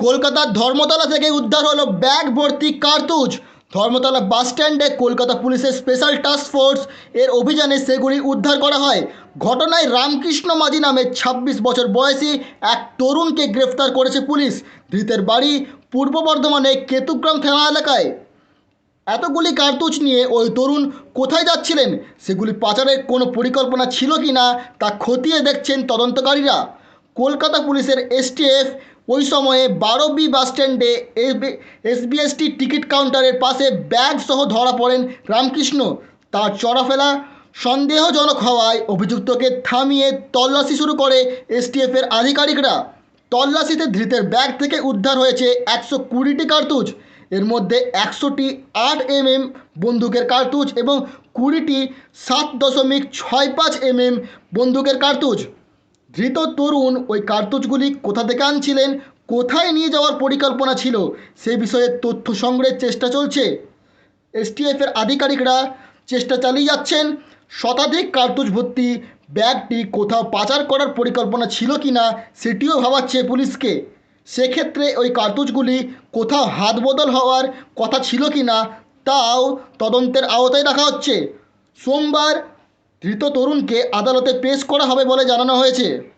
কলকাতার ধর্মতলা থেকে উদ্ধার হলো ব্যাগ ভর্তি কার্তুজ। ধর্মতলা বাস স্ট্যান্ডে কলকাতা পুলিশের স্পেশাল টাস্ক ফোর্স এর অভিযানে সেগুলি উদ্ধার করা হয়। ঘটনায় রামকৃষ্ণ মাঝি নামে ২৬ বছর বয়সী এক তরুণকে গ্রেফতার করেছে পুলিশ। ধৃতের বাড়ি পূর্ব বর্ধমানে কেতুগ্রাম থানা এলাকায়। এতগুলি কার্তুজ নিয়ে ওই তরুণ কোথায় যাচ্ছিলেন? সেগুলি পাচারের কোনো পরিকল্পনা ছিল কি না তা খতিয়ে দেখছেন তদন্তকারীরা। কলকাতা পুলিশের এসটিএফ ওই সময়ে বারো বি বাস স্ট্যান্ডে এসবিএসটি টিকিট কাউন্টারের পাশে ব্যাগ সহ ধরা পড়েন রামকৃষ্ণ। তার চড়াফেরা সন্দেহজনক হওয়ায় অভিযুক্তকে থামিয়ে তল্লাশি শুরু করে এসটিএফের আধিকারিকরা। তল্লাশিতে ধৃতের ব্যাগ থেকে উদ্ধার হয়েছে একশো কুড়িটি কার্তুজ। এর মধ্যে একশোটি আট এমএম বন্দুকের কার্তুজ এবং কুড়িটি সাত দশমিক ছয় পাঁচ এমএম বন্দুকের কার্তুজ। ধৃত তরুণ ওই কার্তুজগুলি কোথা থেকে আনছিলেন, কোথায় নিয়ে যাওয়ার পরিকল্পনা ছিল, সে বিষয়ে তথ্য সংগ্রহের চেষ্টা চলছে। এসটিএফের আধিকারিকরা চেষ্টা চালিয়ে যাচ্ছেন, শতাধিক কার্তুজ ভর্তি ব্যাগটি কোথাও পাচার করার পরিকল্পনা ছিল কি না সেটিও ভাবাচ্ছে পুলিশকে। সেক্ষেত্রে ওই কার্তুজগুলি কোথাও হাত বদল হওয়ার কথা ছিল কি না তাও তদন্তের আওতায় রাখা হচ্ছে। সোমবার ধৃত তরুণকে আদালতে পেশ করা হবে বলে জানানো হয়েছে।